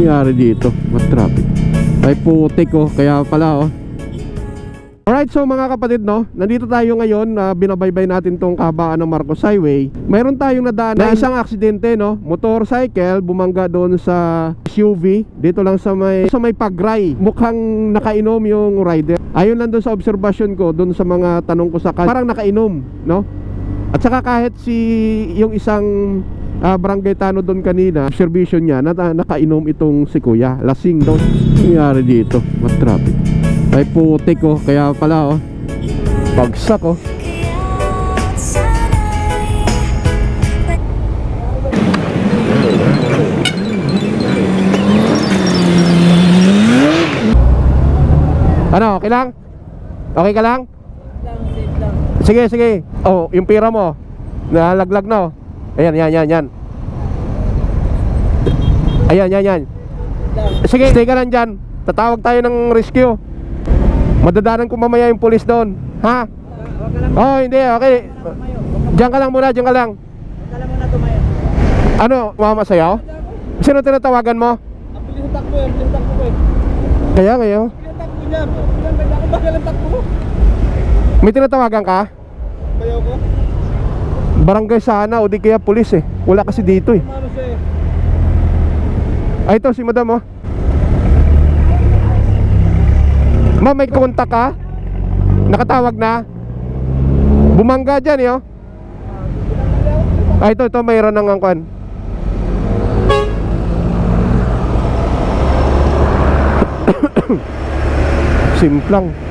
nangyari dito? What traffic? Ay putik oh, kaya pala oh. Alright, so mga kapatid no, nandito tayo ngayon na binabaybay natin tong kahabaan ng Marcos Highway. Mayroon tayong nadaan na isang aksidente no, motorcycle bumangga doon sa SUV dito lang sa may sa may pagray. Mukhang nakainom yung rider. Ayon lang doon sa obserbasyon ko doon sa mga tanong ko sa kan, parang nakainom, no? At saka kahit si yung isang ah, barangay tano doon kanina, observation niya na na- nakainom itong si Kuya, lasing daw. Nangyari dito, what traffic. Ay putik oh, kaya pala oh. Bagsak oh. Ano, okay lang? Okay ka lang? Sige, sige. Oh, yung pira mo. Nalaglag na oh. Ayan, yan, yan, yan. Ayan, yan, yan. Sige, stay ka lang dyan. Tatawag tayo ng rescue. Madadanan ko mamaya yung pulis doon. Ha? Oh, hindi, okay. Diyan ka lang muna, diyan ka lang. Ano, mamasayaw? Sino tinatawagan mo? Ang bilis ng takbo yan, bilis ng takbo eh. Kaya ngayon. Bilis ng takbo niya. Bilang ba ako bagal ang takbo? May tinatawagan ka? Bayaw ko. Barangay sana o di kaya pulis eh. Wala kasi dito eh. Siya eh. Ay, ito si madam oh. Ma'am, may kontak ka? Nakatawag na? Bumangga dyan eh oh. Ay, ito, ito, mayroon ng angkwan. Simplang.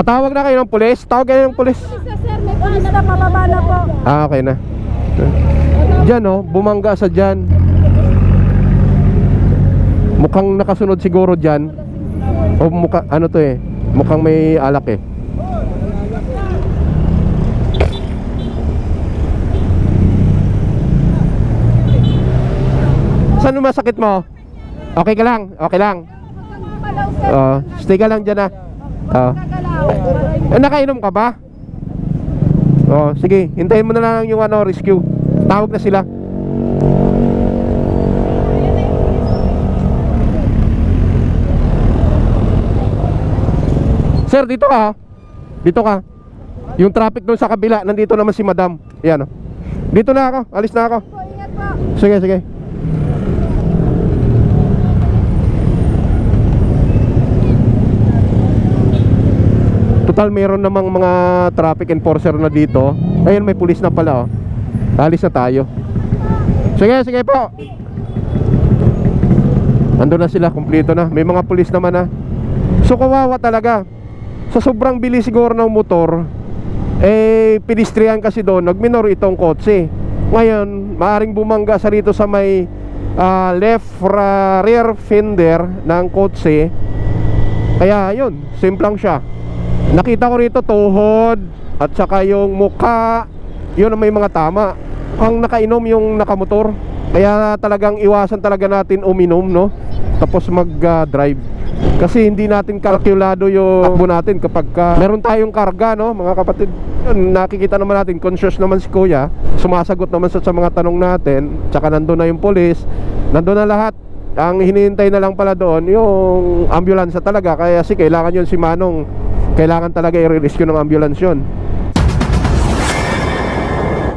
Patawag na kayo ng pulis? Tawag kayo ng pulis? Pulis na pababa na po. Ah, okay na. Diyan oh, bumangga sa dyan. Mukhang nakasunod siguro dyan. O mukha, ano to eh. Mukhang may alak eh. Saan masakit mo? Okay ka lang? Okay lang? Oo. stay ka lang dyan ah. Gagalaw. Eh, nakainom ka ba? Oh, sige, hintayin mo na lang yung ano, rescue. Tawag na sila. Sir, dito ka. oh. Dito ka. Yung traffic doon sa kabila, nandito naman si Madam. Yan oh. Dito na ako, alis na ako. Sige, sige. Total meron namang mga traffic enforcer na dito. Ayun may pulis na pala oh. Alis na tayo. Sige, sige po. Ando na sila, kumpleto na. May mga pulis naman na. So kawawa talaga. Sa sobrang bilis siguro ng motor, eh pedestrian kasi doon, nagminor itong kotse. Ngayon, maaring bumangga sa rito sa may ah, left ra- rear fender ng kotse. Kaya yun, simplang siya. Nakita ko rito tuhod at saka yung mukha, yun ang may mga tama. Ang nakainom yung nakamotor. Kaya talagang iwasan talaga natin uminom, no? Tapos mag-drive. Kasi hindi natin kalkulado yung takbo natin kapag ka meron tayong karga, no? Mga kapatid, yun, nakikita naman natin, conscious naman si Kuya. Sumasagot naman sa, sa mga tanong natin. Tsaka nandun na yung police. Nandun na lahat. Ang hinihintay na lang pala doon yung ambulance talaga. Kaya si kailangan yun si Manong kailangan talaga i-rescue ng ambulance yun